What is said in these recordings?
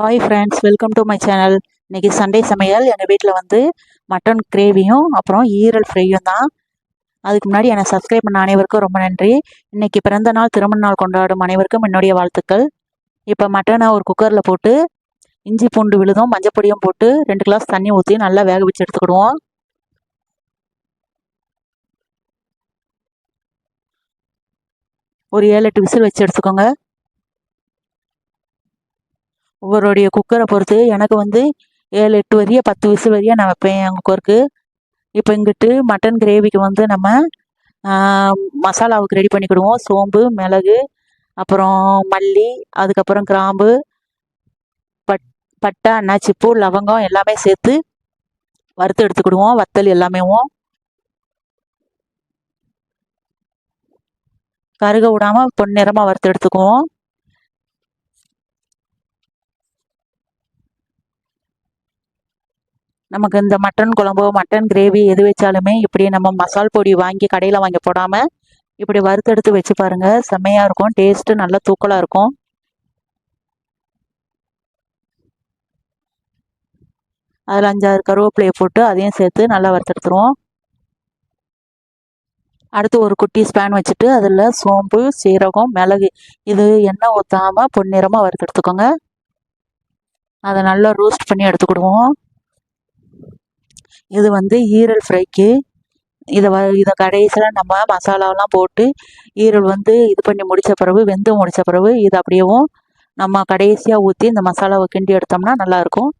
Hi friends welcome to my channel இன்றைக்கி Sunday சமையல். எங்கள் வீட்டில் வந்து மட்டன் கிரேவியும் அப்புறம் ஈரல் ஃப்ரையும் தான். அதுக்கு முன்னாடி என்னை சப்ஸ்கிரைப் பண்ண அனைவருக்கும் ரொம்ப நன்றி. இன்றைக்கி பிறந்த நாள் திருமண நாள் கொண்டாடும் அனைவருக்கும் என்னுடைய வாழ்த்துக்கள். இப்போ மட்டனை ஒரு குக்கரில் போட்டு இஞ்சி பூண்டு விழுதும் மஞ்சப்பொடியும் போட்டு ரெண்டு கிளாஸ் தண்ணி ஊற்றி நல்லா வேக வச்சு எடுத்துக்கிடுவோம். ஒரு ஏழு எட்டு விசில் வச்சு எடுத்துக்கோங்க. ஒவ்வொருடைய குக்கரை பொறுத்து எனக்கு வந்து ஏழு எட்டு வரைய பத்து விசில் வரைய நான் வைப்பேன் என் குக்கருக்கு இப்போ இங்கிட்டு மட்டன் கிரேவிக்கு வந்து நம்ம மசாலாவுக்கு ரெடி பண்ணிக்கிடுவோம் சோம்பு மிளகு அப்புறம் மல்லி அதுக்கப்புறம் கிராம்பு பட் பட்டை அன்னாச்சிப்பூ லவங்கம் எல்லாமே சேர்த்து வறுத்து எடுத்துக்கிடுவோம் வத்தல் எல்லாமேவும் கருக விடாமல் பொன்னிறமாக வறுத்து எடுத்துக்குவோம். நமக்கு இந்த மட்டன் குழம்போ மட்டன் கிரேவி எது வச்சாலுமே இப்படி நம்ம மசால் பொடி வாங்கி கடையில் வாங்கி போடாமல் இப்படி வறுத்தெடுத்து வச்சு பாருங்கள் செம்மையாக இருக்கும். டேஸ்ட்டு நல்லா தூக்கலாக இருக்கும். அதில் அஞ்சாறு கருவேப்பிலையை போட்டு அதையும் சேர்த்து நல்லா வறுத்தெடுத்துருவோம். அடுத்து ஒரு குட்டி ஸ்பேன் வச்சுட்டு அதில் சோம்பு சீரகம் மிளகு இது எண்ணெய் ஊற்றாமல் பொன்னிறமாக வறுத்தெடுத்துக்கோங்க. அதை நல்லா ரோஸ்ட் பண்ணி எடுத்துக்கிடுவோம். இது வந்து ஈரல் ஃப்ரைக்கு இதை வ இதை கடைசியில் நம்ம மசாலாவெலாம் போட்டு ஈரல் வந்து இது பண்ணி முடித்த பிறகு வெந்து முடித்த பிறகு இது அப்படியேவும் நம்ம கடைசியாக ஊற்றி இந்த மசாலாவை கிண்டி எடுத்தோம்னா நல்லாயிருக்கும்.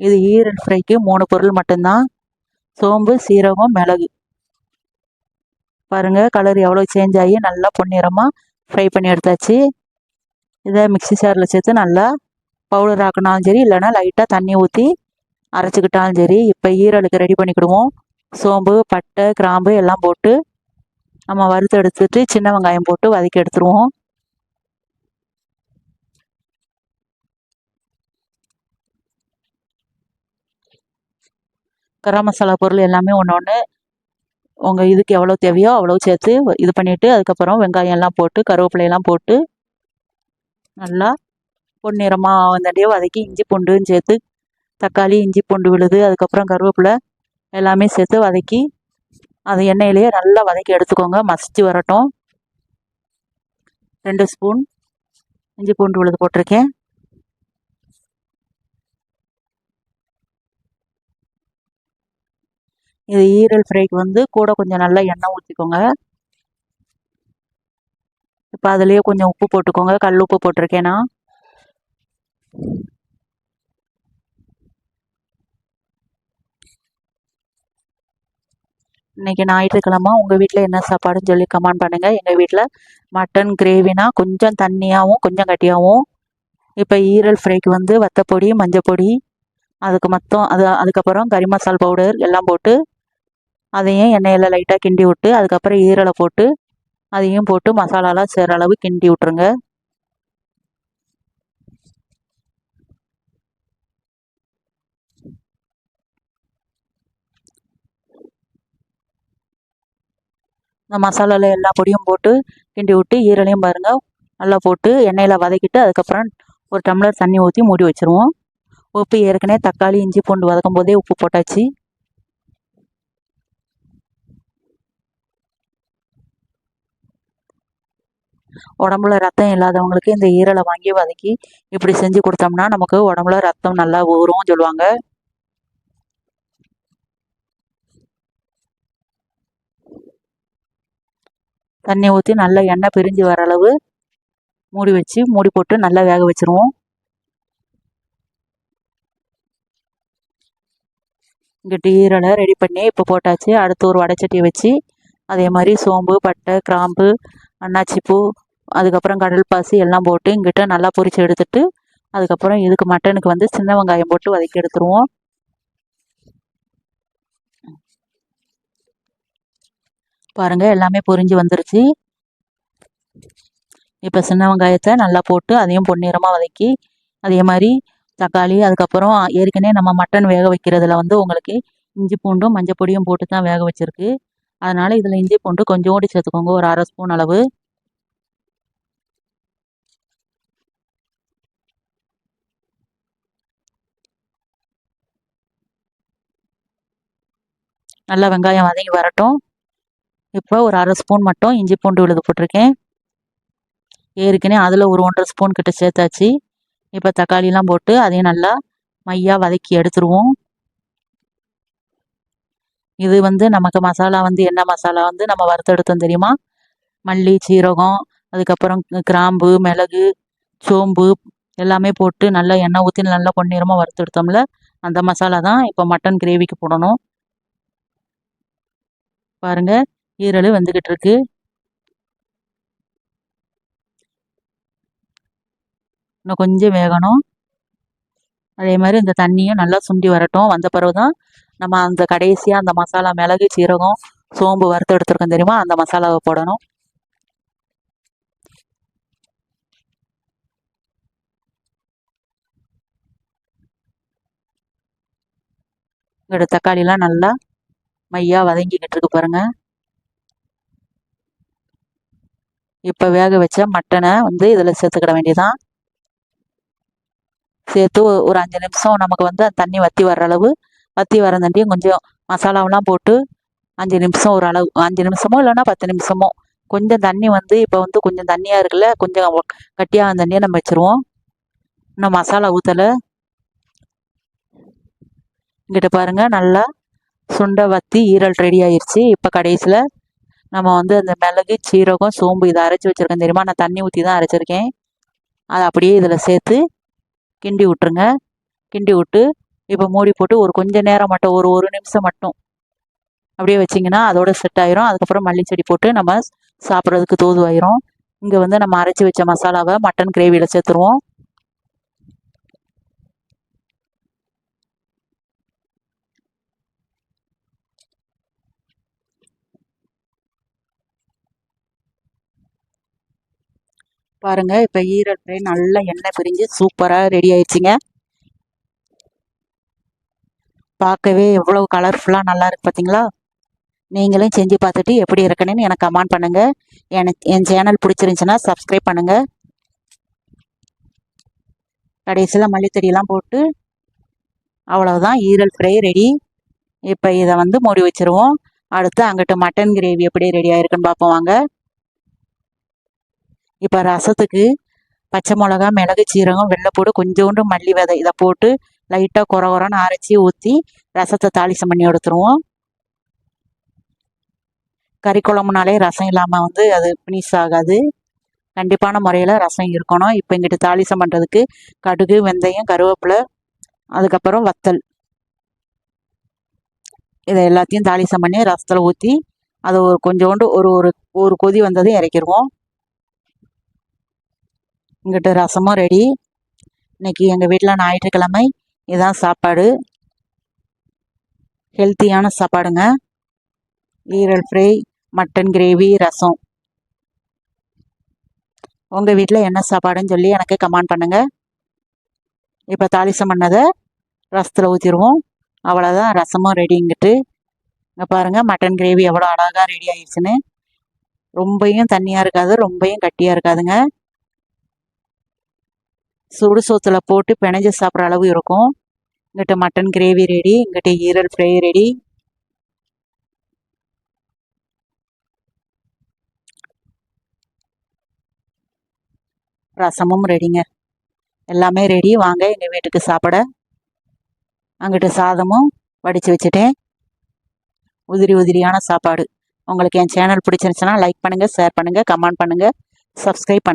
இது ஈரல் ஃப்ரைக்கு மூணு பொருள் மட்டும்தான். சோம்பு சீரகம் மிளகு. பாருங்கள் கலர் எவ்வளோ சேஞ்ச் ஆகி நல்லா பொன்னிறமாக ஃப்ரை பண்ணி எடுத்தாச்சு. இதை மிக்சி சாரில் சேர்த்து நல்லா பவுடர் ஆக்கினாலும் சரி இல்லைனா லைட்டாக தண்ணி ஊற்றி அரைச்சிக்கிட்டாலும் சரி இப்போ ஈரலுக்கு ரெடி பண்ணிக்கிடுவோம். சோம்பு பட்டை கிராம்பு எல்லாம் போட்டு நம்ம வறுத்து எடுத்துட்டு சின்ன வெங்காயம் போட்டு வதக்கி எடுத்துருவோம். கரம் மசாலா பொருள் எல்லாமே ஒன்று ஒன்று உங்கள் இதுக்கு எவ்வளோ தேவையோ அவ்வளோ சேர்த்து இது பண்ணிவிட்டு அதுக்கப்புறம் வெங்காயம் எல்லாம் போட்டு கருவேப்பிலையெல்லாம் போட்டு நல்லா பொன்னிறமாக வந்தாண்டியே வதக்கி இஞ்சி பூண்டும் சேர்த்து தக்காளி இஞ்சி பூண்டு விழுது அதுக்கப்புறம் கருவேப்பிலை எல்லாமே சேர்த்து வதக்கி அது எண்ணெயிலேயே நல்லா வதக்கி எடுத்துக்கோங்க. மசிச்சு வரட்டும். ரெண்டு ஸ்பூன் இஞ்சி பூண்டு விழுது போட்டிருக்கேன். இது ஈரல் ஃப்ரைக்கு வந்து கூட கொஞ்சம் நல்லா எண்ணெய் ஊற்றிக்கோங்க இப்போ அதுலேயே கொஞ்சம் உப்பு போட்டுக்கோங்க. கல் உப்பு போட்டிருக்கேன் நான். இன்றைக்கி ஞாயிற்றுக்கிழமை உங்கள் வீட்டில் என்ன சாப்பாடுன்னு சொல்லி கமெண்ட் பண்ணுங்கள் எங்கள் வீட்டில் மட்டன் கிரேவினா கொஞ்சம் தண்ணியாகவும் கொஞ்சம் கட்டியாகவும் இப்போ ஈரல் ஃப்ரைக்கு வந்து வத்தப்பொடி மஞ்சப்பொடி அதுக்கு மொத்தம் அது அதுக்கப்புறம் கறி மசால் பவுடர் எல்லாம் போட்டு அதையும் எண்ணெயில் லைட்டாக கிண்டி விட்டு அதுக்கப்புறம் ஈரலை போட்டு அதையும் போட்டு மசாலாலாம் சேர அளவு கிண்டி விட்ருங்க இந்த மசாலாவில் எல்லா பொடியும் போட்டு கிண்டி விட்டு ஈரலையும் பாருங்கள் நல்லா போட்டு எண்ணெயில் வதக்கிட்டு அதுக்கப்புறம் ஒரு டம்ளர் தண்ணி ஊற்றி மூடி வச்சுருவோம். உப்பு ஏற்கனவே தக்காளி இஞ்சி பூண்டு வதக்கும் போதே உப்பு போட்டாச்சு. உடம்புல ரத்தம் இல்லாதவங்களுக்கு இந்த ஈரலை வாங்கி வதக்கி இப்படி செஞ்சு கொடுத்தோம்னா நமக்கு உடம்புல ரத்தம் நல்லா ஊறும் சொல்லுவாங்க. தண்ணி ஊற்றி நல்லா எண்ணெய் பிரிஞ்சு வர அளவு மூடி வச்சு மூடி போட்டு நல்லா வேக வச்சுருவோம். இங்கே ஈரலை ரெடி பண்ணி இப்போ போட்டாச்சு. அடுத்து ஒரு வடைச்சட்டியை வச்சு அதே மாதிரி சோம்பு பட்டை கிராம்பு அன்னாச்சிப்பூ அதுக்கப்புறம் கடல் பாசி எல்லாம் போட்டு இங்கிட்ட நல்லா பொரித்து எடுத்துட்டு அதுக்கப்புறம் இதுக்கு மட்டனுக்கு வந்து சின்ன வெங்காயம் போட்டு வதக்கி எடுத்துருவோம். பாருங்கள் எல்லாமே பொரிஞ்சு வந்துருச்சு. இப்போ சின்ன வெங்காயத்தை நல்லா போட்டு அதையும் பொன்னிறமாக வதக்கி அதே மாதிரி தக்காளி அதுக்கப்புறம் ஏற்கனவே நம்ம மட்டன் வேக வைக்கிறதுல வந்து உங்களுக்கு இஞ்சி பூண்டும் மஞ்சள் பொடியும் போட்டு தான் வேக வச்சுருக்கு. அதனால் இதில் இஞ்சி பூண்டு கொஞ்சோண்டு சேர்த்துக்கோங்க ஒரு அரை ஸ்பூன் அளவு. நல்லா வெங்காயம் வதங்கி வரட்டும். இப்போ ஒரு அரை ஸ்பூன் மட்டும் இஞ்சி பூண்டு விழுது போட்டிருக்கேன். ஏற்கனவே அதில் ஒரு ஒன்றரை ஸ்பூன் கிட்ட சேர்த்தாச்சு. இப்போ தக்காளிலாம் போட்டு அதையும் நல்லா மையாக வதக்கி எடுத்துருவோம். இது வந்து நமக்கு மசாலா வந்து என்ன மசாலா வந்து நம்ம வறுத்தெடுத்தோம் தெரியுமா? மல்லி சீரகம் அதுக்கப்புறம் கிராம்பு மிளகு சோம்பு எல்லாமே போட்டு நல்லா எண்ணெய் ஊற்றி நல்லா பொன்னிறமாக வறுத்தெடுத்தோம்ல அந்த மசாலா தான் இப்போ மட்டன் கிரேவிக்கு போடணும். பாருங்கள் ஈரல் வந்துக்கிட்டு இருக்கு இன்னும் கொஞ்சம் வேகணும். அதே மாதிரி இந்த தண்ணியும் நல்லா சுண்டி வரட்டும். வந்த பிறகு தான் நம்ம அந்த கடைசியாக அந்த மசாலா மிளகு சீரகம் சோம்பு வறுத்து எடுத்துருக்கோம் தெரியுமா? அந்த மசாலாவை போடணும். இதோட தக்காளிலாம் நல்லா மையாக வதங்கிக்கிட்டு இருக்கு பாருங்க. இப்போ வேக வச்ச மட்டனை வந்து இதில் சேர்த்துக்கிட வேண்டியதான் சேர்த்து ஒரு அஞ்சு நிமிஷம் நமக்கு வந்து தண்ணி வற்றி வர்ற அளவு வற்றி வரந்தாண்டியும் கொஞ்சம் மசாலாவெலாம் போட்டு அஞ்சு நிமிஷம் ஒரு அளவு அஞ்சு நிமிஷமோ இல்லைன்னா பத்து நிமிஷமோ கொஞ்சம் தண்ணி வந்து இப்போ வந்து கொஞ்சம் தண்ணியாக இருக்குல்ல கொஞ்சம் கட்டியாக தண்ணியை நம்ம வச்சுருவோம். இன்னும் மசாலா ஊற்றலை இங்கிட்ட பாருங்கள் நல்லா சுண்டை வற்றி ஈரல் ரெடி ஆயிடுச்சு இப்போ கடைசியில் நம்ம வந்து அந்த மிளகு சீரகம் சோம்பு இதை அரைச்சி வச்சுருக்கேன். தெரியுமா? நான் தண்ணி ஊற்றி தான் அரைச்சிருக்கேன். அதை அப்படியே இதில் சேர்த்து கிண்டி விட்ருங்க கிண்டி விட்டு இப்போ மூடி போட்டு ஒரு கொஞ்சம் நேரம் மட்டும் ஒரு ஒரு நிமிஷம் மட்டும் அப்படியே வச்சிங்கன்னா அதோட செட் ஆயிரும். அதுக்கப்புறம் மல்லி செடி போட்டு நம்ம சாப்பிட்றதுக்கு தோதுவாயிரும். இங்கே வந்து நம்ம அரைச்சி வச்ச மசாலாவை மட்டன் கிரேவியில் சேர்த்துருவோம். பாருங்கள் இப்போ ஈரல் ஃப்ரை நல்லா எண்ணெய் பிரிஞ்சு சூப்பராக ரெடி ஆயிடுச்சுங்க. பார்க்கவே எவ்வளோ கலர்ஃபுல்லாக நல்லா இருக்கு பார்த்தீங்களா நீங்களும் செஞ்சு பார்த்துட்டு எப்படி இருக்குன்னு எனக்கு கமெண்ட் பண்ணுங்கள் எனக்கு என் சேனல் பிடிச்சிருந்துச்சின்னா சப்ஸ்கிரைப் பண்ணுங்கள் கடைசியில் மல்லித்தடியெல்லாம் போட்டு அவ்வளோதான் ஈரல் ஃப்ரை ரெடி இப்போ இதை வந்து மூடி வச்சுருவோம். அடுத்து அங்கிட்டு மட்டன் கிரேவி எப்படி ரெடி ஆயிருக்குன்னு பார்ப்போம் வாங்க. இப்போ ரசத்துக்கு பச்சை மிளகா மிளகு சீரகம் வெள்ளைப்பூடு கொஞ்சோண்டு மல்லி விதை. இதை போட்டு லைட்டாக குற குறன்னு அரைச்சி ஊற்றி ரசத்தை தாளிசம் பண்ணி எடுத்துருவோம். கறி குழம்புனாலே ரசம் இல்லாமல் வந்து அது ஃபினிஷ் ஆகாது. கண்டிப்பான முறையில் ரசம் இருக்கணும். இப்போ இங்கிட்டு தாளிசம் பண்ணுறதுக்கு கடுகு வெந்தயம் கருவேப்பிலை அதுக்கப்புறம் வத்தல். இதை எல்லாத்தையும் தாளிசம் பண்ணி ரசத்தில் ஊற்றி அதை ஒரு கொஞ்சோண்டு ஒரு ஒரு ஒரு கொதி வந்ததும் இறக்கிடுவோம் இங்கிட்ட ரசமும் ரெடி இன்னைக்கு எங்கள் வீட்டில் ஞாயிற்றுக்கிழமை. இதுதான் சாப்பாடு. ஹெல்த்தியான சாப்பாடுங்க. ஈரல் ஃப்ரை மட்டன் கிரேவி ரசம். உங்கள் வீட்டில் என்ன சாப்பாடுன்னு சொல்லி எனக்கு கமெண்ட் பண்ணுங்கள் இப்போ தாளிசம் பண்ணதை ரசத்தில் ஊற்றிடுவோம் அவ்வளோதான் ரசமும் ரெடிங்கிட்டு இங்கே பாருங்கள் மட்டன் கிரேவி எவ்வளோ அழகாக ரெடி ஆயிடுச்சுன்னு. ரொம்பையும் தண்ணியாக இருக்காது ரொம்பையும் கட்டியாக இருக்காதுங்க. சுடு சோத்தில் போட்டு பிணைஞ்சு சாப்பிட்ற அளவு இருக்கும். இங்கிட்ட மட்டன் கிரேவி ரெடி இங்கிட்ட ஈரல் ஃப்ரை ரெடி ரசமும் ரெடிங்க எல்லாமே ரெடி வாங்க எங்கள் வீட்டுக்கு சாப்பிட. அங்கிட்ட சாதமும் வடித்து வச்சுட்டேன். உதிரி உதிரியான சாப்பாடு. உங்களுக்கு என் சேனல் பிடிச்சிருந்துச்சுன்னா லைக் பண்ணுங்கள் ஷேர் பண்ணுங்கள் கமெண்ட் பண்ணுங்கள் சப்ஸ்கிரைப் பண்ணு